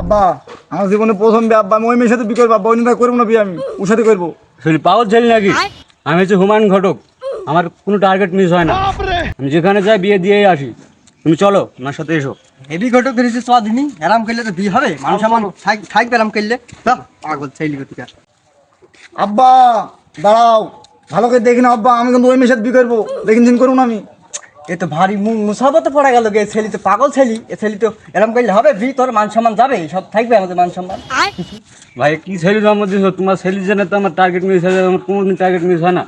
আব্বা আমার জীবনে প্রথম বিয়ে আব্বা আমি ওই মেয়ের সাথে বিয়ে করব আব্বা অন্য করব না বিয়ে আমি ওর সাথে করব। শরীর পাগল ছেলে নাকি? আমি হচ্ছে হুমায়ুন ঘটক। আমার কোনো টার্গেট মিস হয় না। আমি যেখানে যাই বিয়ে দিয়েই আসি। তুমি চলো আমার সাথে এসো। হেভি ঘটক ধরেছে চ দিনই। আরাম করলে তো বিয়ে হবে। মানুষ আমার থাকবে আরাম করলে। পাগল ছেলে গতিকা আব্বা দাঁড়াও। ভালো করে দেখি না আব্বা আমি কিন্তু ওই মেয়ের সাথে বিয়ে করব। দেখিন দিন করব না আমি। এ তো ভারী মু- মুসাবতে পড়া গেল গে ছেলে তো পাগল ছেলি। এ ছেলে তো এরম করলে হবে বি তোর মান সম্মান যাবে সব থাকবে আমাদের মান সম্মান। ভাই কি ছেলে জন্ম দিয়েছ তোমার ছেলের জন্য তো আমার টার্গেট মিস হয়ে যাবে আমার কোনোদিন টার্গেট মিস হয় না।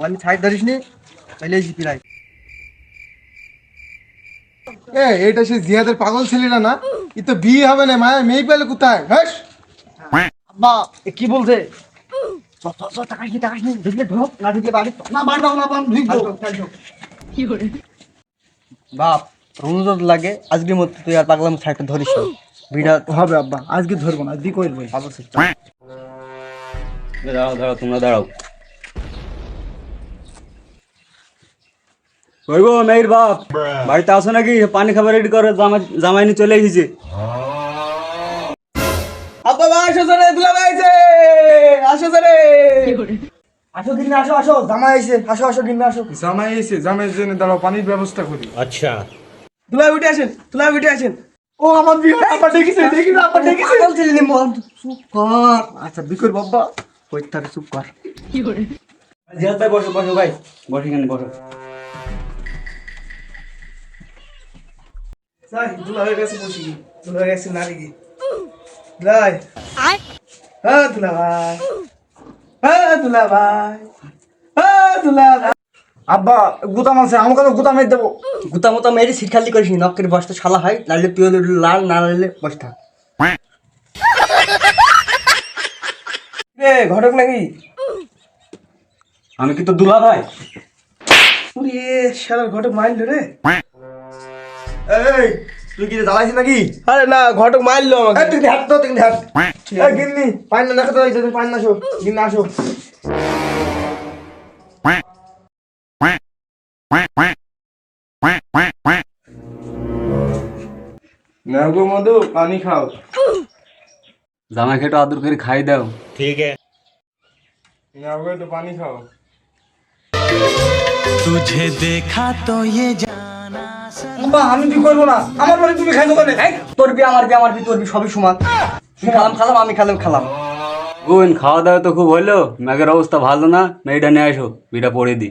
আমি ছাইড ধরিস নি তাইলে জিপি এ এটা সে জিয়াদের পাগল ছেলে না? না ই তো বিয়ে হবে না মায়া মেয়ে পেলে কোথায়? হ্যাঁ আব্বা এ কি বলছে? টাকা কি টাকা ঢোক না ঢুকলে বাড়ি না দাও না ঢুকবো বাপ লাগে আজকের মধ্যে তুই আর পাগলাম ছাইডটা ধরিস হবে আব্বা আজকে ধরবো না করব। দাঁড়াও দাঁড়াও তোমরা দাঁড়াও। গো মেয়ের বাপ বাড়িতে আসো নাকি? পানি খাবার রেডি করে জামা জামাইনি চলে এসেছে। আব্বা ভাই আসো জরে দুলা ভাই আইছে আসো আসো কিনে আসো আসো জামাই আইছে। আসো আসো কিনে আসো। জামাই এসে জামাইয়ের জন্য দাঁড়াও পানির ব্যবস্থা করি। দুলা উঠে আসেন দুলা উঠে আসেন। ও আমার ডেকেছে ডেকেছে চুপ কর। আচ্ছা বিয়ে করব আব্বা তার চুপ কর। জিহাদ ভাই বসো বসো ভাই। বসো এখানে বসো। যাই দুলা হয়ে গেছে বসি। দুলা হয়ে গেছে নারী কি হ্যাঁ দুলা ভাই দুলা ভাই দুলা ভাই আব্বা গুতাম আছে গুতাম মেরে দেবো। গুতা মুতা মেরে সিট খালি করিস নি নক্কের বসতে শালা হয় তুই লাল না লালে বসে থাক। রে ঘটক নাকি? আমি কি তো দুলা ভাই? উরে শালার ঘটক মারলো রে। এই তুই কি জ্বালাইছিস নাকি? আরে না ঘটক মারলো এই আমাকে। তুই হাত তো তুই হাত। গিন্নি পানি না দেখাতে হয়েছে তুমি পানি না আসো গিন্নি আসো নাও গো মধু পানি খাও জামাই খেটো আদর করে খাই দাও নাও গো একটু পানি খাও तुझे देखा तो ये जाना আব্বা আমি বিয়ে করবো না আমার বাড়ি তুমি খাইছো কেন এই, তোর বি আমার বি আমার বি তোর বি সবই সমান তুই খালাম খালাম আমি খালাম খালাম। খাওয়া দাওয়া তো খুব হলো ম্যাগের অবস্থা ভালো না মেয়েটা নিয়ে আসো বিটা পড়ে দি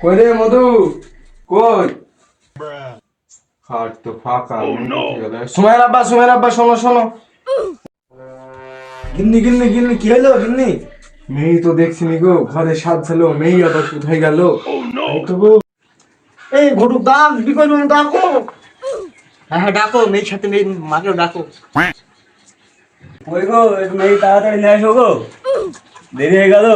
কই রে মধু? কই? খাট তো ফাঁকা সুমাইর আব্বা সুমাইর আব্বা শোনো শোনো। গিন্নি গিন্নি গিন্নি কি হলো গিন্নি? মেয়ে তো দেখছিনি গো ঘরে সাত ছিল মেয়ে আবার কোথায় গেল? এই এই ঘটুক দাম না ডাকো হ্যাঁ হ্যাঁ ডাকো মেয়ের সাথে মেয়ে মাকেও ডাকো। ওই গো একটু মেয়ে তাড়াতাড়ি নিয়ে আসো গো। দেরি হয়ে গেল।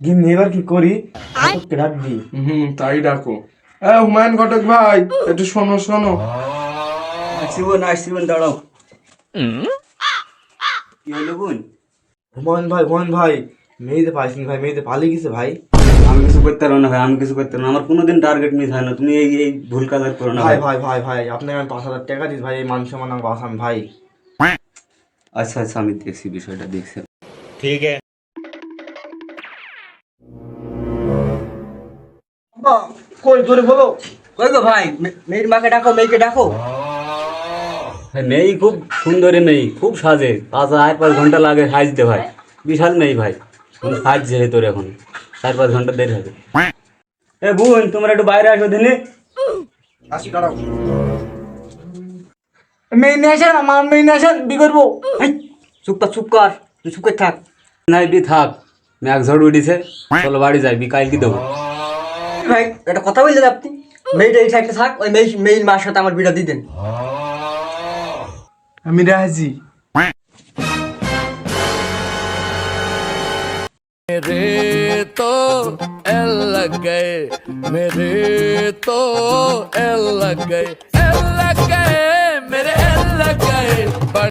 গিন্নি এবার কি করি? ঘটককে ডাক দি হুম তাই ডাকো। এ হুমায়ুন ঘটক ভাই একটু শোনো শোনো। আসছি বোন আসছি বোন দাঁড়াও। কি হলো বোন? হুমায়ুন ভাই হুমায়ুন ভাই মেয়েতে পাইছিনি ভাই মেয়েতে পালিয়ে গেছে ভাই। আমি কিছু করতে পারব না ভাই আমি কিছু করতে পারব না। আমার কোনোদিন টার্গেট মিস হয় না। তুমি এই এই ভুল কাজ আর করো না ভাই ভাই। ভাই ভাই আপনাকে আমি পাঁচ হাজার টাকা দিচ্ছি ভাই এই মান সম্মান আমাকে বাঁচান ভাই। আচ্ছা আচ্ছা আমি দেখছি বিষয়টা দেখছি। আব্বা কই জোরে বলো। কই গো ভাই মেয়ের মাকে ডাকো মেয়েকে ডাকো। ভাই মেয়ে খুব সুন্দরী মেয়ে খুব সাজে। পাঁচ আট পাঁচ ঘণ্টা লাগে সাজতে ভাই। বিশাল মেয়ে ভাই সাজছে তোর এখন। চার পাঁচ ঘণ্টা দেরি হবে। এ বোন তোমরা একটু বাইরে আসো দিনে। আসি দাঁড়াও। মেয়ে নিয়ে আসেন আমার মেয়ে নিয়ে আসেন বিয়ে করব। চুপ কর চুপ কর তুই চুপ করে থাক। নাই বি থাক। ম্যাগ ঝড় উঠেছে। চলো বাড়ি যাই বিকাল কি দেবো। ভাই একটা কথা বললেন আপনি। মেয়েটা এই সাইডে থাক ওই মেয়ে মেয়ের মার সাথে আমার বিটা দিয়ে দেন। আমি রাজি। मेरे तो एल लग गए मेरे तो एल लग गए एल लग गए